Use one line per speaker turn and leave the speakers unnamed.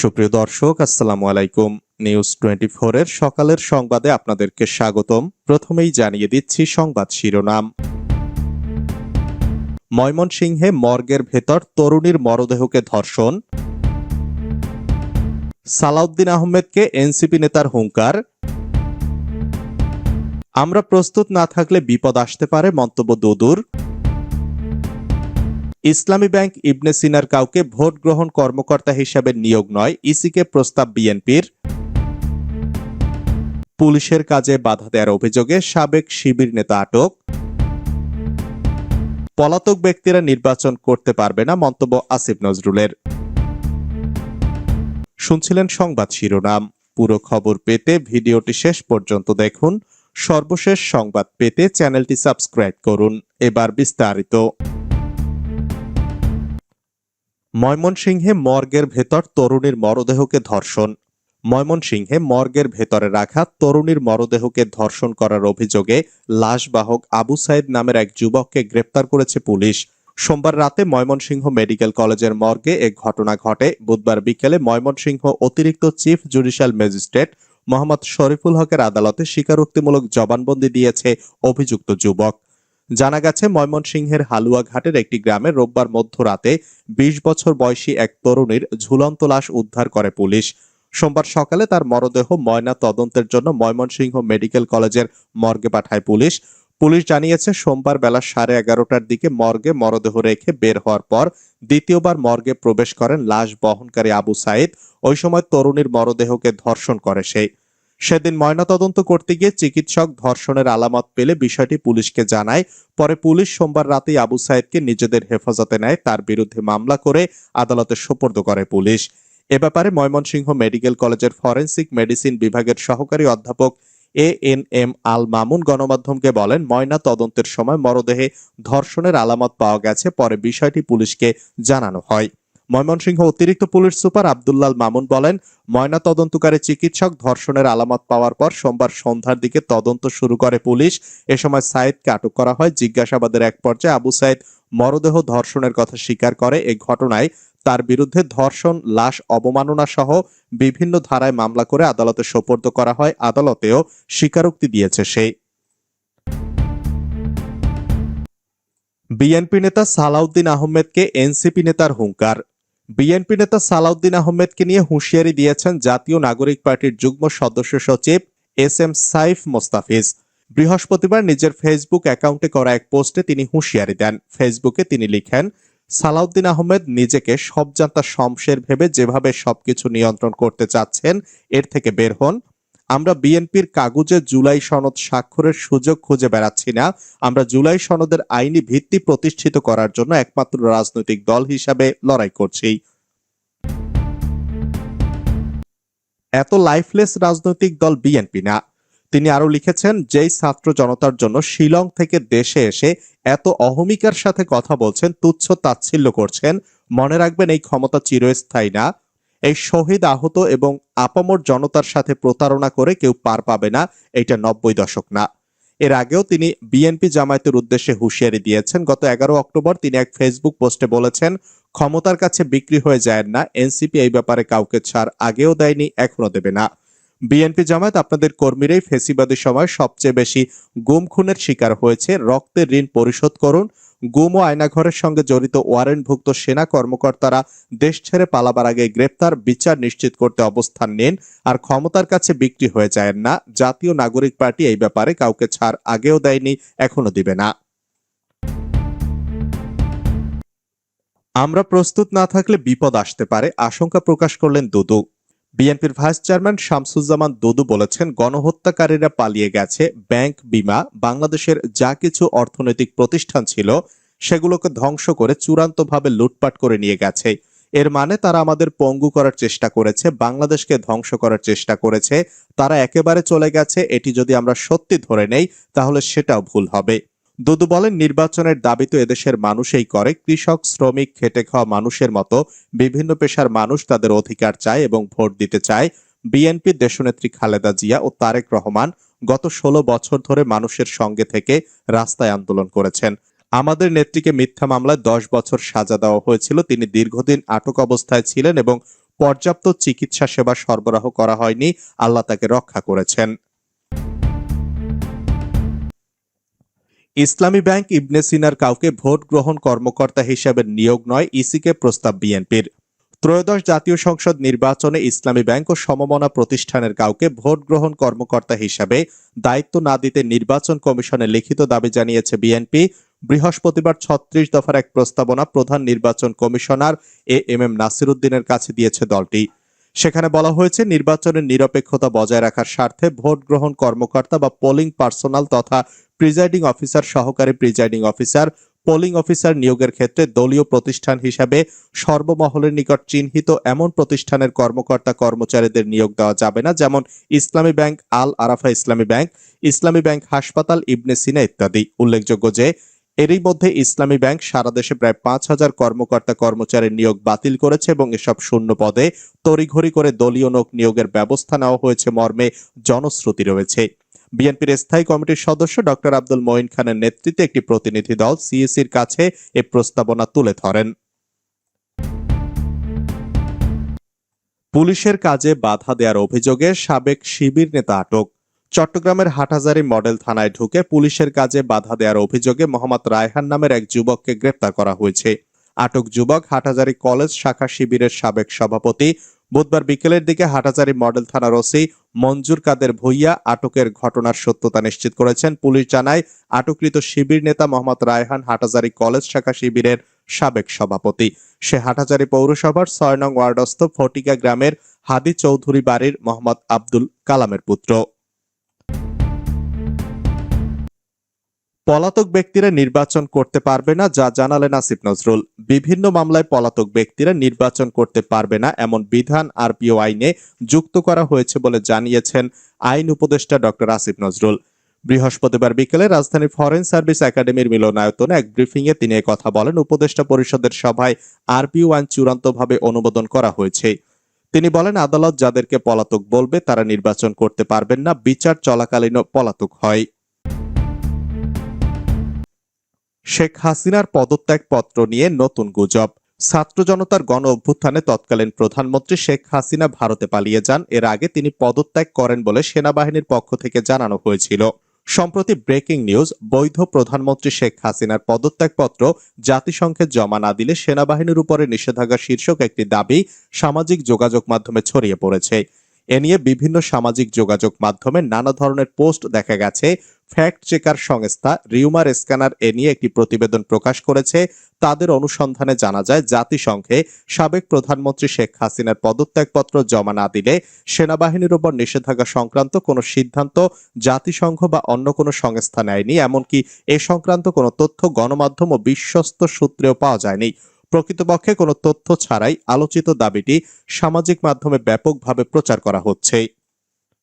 সুপ্রিয় দর্শক, আসসালামু আলাইকুম। নিউজ টোয়েন্টি এর সকালের সংবাদে আপনাদেরকে স্বাগতম। প্রথমেই জানিয়ে দিচ্ছি সংবাদ শিরোনাম। ময়মনসিংহে মর্গের ভেতর তরুণীর মরদেহকে ধর্ষণ। সালাউদ্দিন আহমেদকে এনসিপি নেতার হুঙ্কার। আমরা প্রস্তুত না থাকলে বিপদ আসতে পারে মন্তব্য দুদুর। ইসলামী ব্যাংক ইবনে সিনার কাউকে ভোট গ্রহণ কর্মকর্তা হিসাবে নিয়োগ নয়, ইসিকে প্রস্তাব বিএনপির। পুলিশের কাজে বাধা দেওয়ার অভিযোগে সাবেক শিবির নেতা আটক। পলাতক ব্যক্তিরা নির্বাচন করতে পারবে না, মন্তব্য আসিফ নজরুলের। শুনছিলেন সংবাদ শিরোনাম। পুরো খবর পেতে ভিডিওটি শেষ পর্যন্ত দেখুন। সর্বশেষ সংবাদ পেতে চ্যানেলটি সাবস্ক্রাইব করুন। এবার বিস্তারিত। ময়মনসিংহে মর্গের ভেতর তরুণীর মরদেহকে ধর্ষণ। ময়মনসিংহে মর্গের ভেতরে রাখা তরুণীর মরদেহকে ধর্ষণ করার অভিযোগে লাশবাহক আবু সাইদ নামের এক যুবককে গ্রেপ্তার করেছে পুলিশ। সোমবার রাতে ময়মনসিংহ মেডিকেল কলেজের মর্গে এ ঘটনা ঘটে। বুধবার বিকেলে ময়মনসিংহ অতিরিক্ত chief judicial magistrate Mohammad Shariful হকের আদালতে স্বীকারোক্তিমূলক জবানবন্দি দিয়েছে অভিযুক্ত যুবক। জানা গেছে, ময়মনসিংহের হালুয়াঘাটের একটি গ্রামে রোববার মধ্যরাতে বিশ বছর বয়সী এক তরুণীর ঝুলন্ত লাশ উদ্ধার করে পুলিশ। সোমবার সকালে তার মরদেহ ময়না তদন্তের জন্য ময়মনসিংহ মেডিকেল কলেজের মর্গে পাঠায় পুলিশ। পুলিশ জানিয়েছে, সোমবার বেলা সাড়ে এগারোটার দিকে মর্গে মরদেহ রেখে বের হওয়ার পর দ্বিতীয়বার মর্গে প্রবেশ করেন লাশ বহনকারী আবু সাইদ। ওই সময় তরুণীর মরদেহকে ধর্ষণ করে সে। সেদিন ময়নাতদন্ত করতে গিয়ে চিকিৎসক ধর্ষণের আলামত পেলে বিষয়টি পুলিশকে জানায়। পরে পুলিশ সোমবার রাতেই আবু সাইদকে নিজেদের হেফাজতে নেয়, তার বিরুদ্ধে মামলা করে আদালতে সোপর্দ করে পুলিশ। এ ব্যাপারে ময়মনসিংহ মেডিকেল কলেজের ফরেন্সিক মেডিসিন বিভাগের সহকারী অধ্যাপক A N M Al Mamun গণমাধ্যমকে বলেন, ময়না তদন্তের সময় মরদেহে ধর্ষণের আলামত পাওয়া গেছে, পরে বিষয়টি পুলিশকে জানানো হয়। ময়মনসিংহ অতিরিক্ত পুলিশ সুপার আবদুল্লাল মামুন বলেন, ময়না তদন্তকারী চিকিৎসক ধর্ষণের আলামত পাওয়ার পর সোমবার সন্ধ্যার দিকে তদন্ত শুরু করে পুলিশ। এ সময় সাইদকে আটক করা হয়। জিজ্ঞাসাবাদের এক পর্যায়ে আবু সাইদ মরদেহ ধর্ষণের কথা স্বীকার করে এই ঘটনায়। তার বিরুদ্ধে ধর্ষণ, লাশ, অবমাননা সহ বিভিন্ন ধারায় মামলা করে আদালতে সোপর্দ করা হয়। আদালতেও স্বীকারোক্তি দিয়েছে সে। বিএনপি নেতা সালাউদ্দিন আহমেদকে এনসিপি নেতার হুঙ্কার। বিএনপি নেতা সালাউদ্দিন আহমেদকে নিয়ে হুঁশিয়ারি দিয়েছেন জাতীয় নাগরিক পার্টির যুগ্ম সদস্য সচিব এস এম সাইফ মোস্তাফিজ। বৃহস্পতিবার নিজের ফেসবুক অ্যাকাউন্টে করা এক পোস্টে তিনি হুঁশিয়ারি দেন। ফেসবুকে তিনি লিখেন, সালাউদ্দিন আহমেদ নিজেকে সবজান্তা শমশের ভেবে যেভাবে সবকিছু নিয়ন্ত্রণ করতে চাচ্ছেন, এর থেকে বের হন। আমরা বিএনপির কাগজে জুলাই সনদ স্বাক্ষরের সুযোগ খুঁজে বেড়াচ্ছি না। আমরা জুলাই সনদের আইনি ভিত্তি প্রতিষ্ঠিত করার জন্য একমাত্র রাজনৈতিক দল হিসাবে লড়াই করছি। এত লাইফলেস রাজনৈতিক দল বিএনপি না। তিনি আরও লিখেছেন, যেই ছাত্র জনতার জন্য শিলং থেকে দেশে এসে এত অহমিকার সাথে কথা বলছেন, তুচ্ছ তাচ্ছিল্য করছেন, মনে রাখবেন এই ক্ষমতা চিরস্থায়ী না। এই শহীদ আহত এবং আপামর জনতার সাথে প্রতারণা করে কেউ পার পাবে না, এটা নব্বই দশক না। এর আগেও তিনি বিএনপি জামায়াতের উদ্দেশ্যে হুঁশিয়ারি দিয়েছেন। গত এগারো অক্টোবর তিনি এক ফেসবুক পোস্টে বলেছেন, ক্ষমতার কাছে বিক্রি হয়ে যায় না, এনসিপি এই ব্যাপারে কাউকে ছাড় আগেও দেয়নি এখনও দেবে না। বিএনপি জামায়াত আপনাদের কর্মীরাই ফেসিবাদী সময় সবচেয়ে বেশি গুম খুনের শিকার হয়েছে। রক্তের ঋণ পরিশোধ করুন গুম ও আয়নাঘরের সঙ্গে জড়িত ওয়ারেন্টভুক্ত সেনা কর্মকর্তারা দেশ ছেড়ে পালাবার আগে গ্রেপ্তার, বিচার নিশ্চিত করতে অবস্থান নেন আর ক্ষমতার কাছে বিক্রি হয়ে যায় না। জাতীয় নাগরিক পার্টি এই ব্যাপারে কাউকে ছাড় আগেও দেয়নি এখনও দিবে না। আমরা প্রস্তুত না থাকলে বিপদ আসতে পারে, আশঙ্কা প্রকাশ করলেন দুদু বিএনপির ভাইস চেয়ারম্যান শামসুজ্জামান দুদু বলেছেন, গণহত্যাকারীরা পালিয়ে গেছে, ব্যাংক, বিমা, বাংলাদেশের যা কিছু অর্থনৈতিক প্রতিষ্ঠান ছিল, সেগুলোকে ধ্বংস করে চূড়ান্তভাবে লুটপাট করে নিয়ে গেছে। এর মানে তারা আমাদের পঙ্গু করার চেষ্টা করেছে, বাংলাদেশকে ধ্বংস করার চেষ্টা করেছে, তারা একেবারে চলে গেছে, এটি যদি আমরা সত্যি ধরে নেই, তাহলে সেটাও ভুল হবে। দুদু বলেন, নির্বাচনের দাবি তো এদেশের মানুষই করে। কৃষক, শ্রমিক, খেটে খাওয়া মানুষের মতো বিভিন্ন পেশার মানুষ তাদের অধিকার চায় এবং ভোট দিতে চায়। বিএনপি দেশনেত্রী খালেদা জিয়া ও তারেক রহমান গত ষোলো বছর ধরে মানুষের সঙ্গে থেকে রাস্তায় আন্দোলন করেছেন। আমাদের নেত্রীকে মিথ্যা মামলায় দশ বছর সাজা দেওয়া হয়েছিল। তিনি দীর্ঘদিন আটক অবস্থায় ছিলেন এবং পর্যাপ্ত চিকিৎসা সেবা সরবরাহ করা হয়নি। আল্লাহ তাকে রক্ষা করেছেন। ইসলামী ব্যাংক ইবনে সিনার কাউকে ভোট গ্রহণ কর্মকর্তা হিসেবে নিয়োগ নয়, ইসিকে প্রস্তাব বিএনপির। ত্রয়োদশ জাতীয় সংসদ নির্বাচনে ইসলামী ব্যাংক ও সমমনা প্রতিষ্ঠানের কাউকে ভোট গ্রহণ কর্মকর্তা হিসাবে দায়িত্ব না দিতে নির্বাচন কমিশনে লিখিত দাবি জানিয়েছে বিএনপি। বৃহস্পতিবার ছত্রিশ দফার এক প্রস্তাবনা প্রধান নির্বাচন কমিশনার এ এম এম নাসিরুদ্দিনের কাছে দিয়েছে দলটি। সেখানে বলা হয়েছে, নির্বাচনের নিরপেক্ষতা বজায় রাখার স্বার্থে ভোট গ্রহণ কর্মকর্তা বা পোলিং পার্সোনাল তথা প্রিজাইডিং অফিসার সহকারী প্রিজাইডিং অফিসার, পোলিং অফিসার নিয়োগের ক্ষেত্রে দলীয় প্রতিষ্ঠান হিসাবে সর্বমহলের নিকট চিহ্নিত এমন প্রতিষ্ঠানের কর্মকর্তা কর্মচারীদের নিয়োগ দেওয়া যাবে না, যেমন ইসলামী ব্যাংক, আল আরাফা ইসলামী ব্যাংক ইসলামী ব্যাংক হাসপাতাল, ইবনে সিনা ইত্যাদি। উল্লেখযোগ্য যে এরই মধ্যে ইসলামী ব্যাংক সারা দেশে প্রায় পাঁচ হাজার কর্মকর্তা কর্মচারীর নিয়োগ বাতিল করেছে এবং এসব শূন্য পদে তড়িঘড়ি করে দলীয় লোক নিয়োগের ব্যবস্থা নেওয়া হয়েছে মর্মে জনশ্রুতি রয়েছে। বিএনপির স্থায়ী কমিটির সদস্য ডক্টর আব্দুল মঈন খানের নেতৃত্বে একটি প্রতিনিধি দল সিএসির কাছে এ প্রস্তাবনা তুলে ধরেন। পুলিশের কাজে বাধা দেওয়ার অভিযোগে সাবেক শিবির নেতা আটক। চট্টগ্রামের হাটহাজারী মডেল থানায় ঢুকে পুলিশের কাজে বাধা দেওয়ার অভিযোগে মোহাম্মদ রায়হান নামের এক যুবককে গ্রেপ্তার করা হয়েছে। আটক যুবক হাটহাজারী কলেজ শাখা শিবিরের সাবেক সভাপতি। বুধবার বিকেলের দিকে হাটহাজারী মডেল থানার ওসি মঞ্জুর কাদের ভুইয়া আটকের ঘটনার সত্যতা নিশ্চিত করেছেন। পুলিশ জানায়, আটককৃত শিবির নেতা মোহাম্মদ রায়হান হাটহাজারী কলেজ শাখা শিবিরের সাবেক সভাপতি। সে হাটহাজারী পৌরসভার ছয় নং ওয়ার্ডস্থ ফটিকা গ্রামের হাদি চৌধুরী বাড়ির মোহাম্মদ আব্দুল কালামের পুত্র। পলাতক ব্যক্তিরা নির্বাচন করতে পারবে না, যা জানালেন আসিফ নজরুল। বিভিন্ন মামলায় পলাতক ব্যক্তিরা নির্বাচন করতে পারবে না, এমন বিধান আরপিও আইনে যুক্ত করা হয়েছে বলে জানিয়েছেন আইন উপদেষ্টা ডক্টর আসিফ নজরুল। বৃহস্পতিবার বিকেলে রাজধানীর ফরেন সার্ভিস একাডেমির মিলনায়তনে এক ব্রিফিংয়ে তিনি কথা বলেন। উপদেষ্টা পরিষদের সভায় আরপিও আইন চূড়ান্তভাবে অনুমোদন করা হয়েছে। তিনি বলেন, আদালত যাদেরকে পলাতক বলবে, তারা নির্বাচন করতে পারবেন না, বিচার চলাকালীনও পলাতক হয়। শেখ হাসিনার পদত্যাগ পত্র নিয়ে নতুন গুজব। ছাত্র জনতার গণ অভ্যুত্থানে তৎকালীন প্রধানমন্ত্রী শেখ হাসিনা ভারতে পালিয়ে যান। এর আগে তিনি পদত্যাগ করেন বলে সেনাবাহিনীর পক্ষ থেকে জানানো হয়েছিল। সম্প্রতি ব্রেকিং নিউজ, বৈধ প্রধানমন্ত্রী শেখ হাসিনার পদত্যাগপত্র জাতিসংঘে জমা না দিলে সেনাবাহিনীর উপরে নিষেধাজ্ঞা শীর্ষক একটি দাবি সামাজিক যোগাযোগ মাধ্যমে ছড়িয়ে পড়েছে। এ নিয়ে বিভিন্ন সামাজিক যোগাযোগ মাধ্যমে নানা ধরনের পোস্ট দেখা গেছে। ফ্যাক্ট চেকার সংস্থা রিউমার স্ক্যানার এ নিয়ে একটি প্রতিবেদন প্রকাশ করেছে। তাদের অনুসন্ধানে জানা যায়, জাতিসংঘে সাবেক প্রধানমন্ত্রী শেখ হাসিনার পদত্যাগপত্র জমা না দিলে সেনাবাহিনীর উপর নিষেধাজ্ঞা সংক্রান্ত কোনো সিদ্ধান্ত জাতিসংঘ বা অন্য কোনো সংস্থা নেয়নি। এমনকি এ সংক্রান্ত কোনো তথ্য গণমাধ্যম ও বিশ্বস্ত সূত্রেও পাওয়া যায়নি। প্রকৃতপক্ষে কোনো তথ্য ছাড়াই আলোচিত দাবিটি সামাজিক মাধ্যমে ব্যাপকভাবে প্রচার করা হচ্ছে।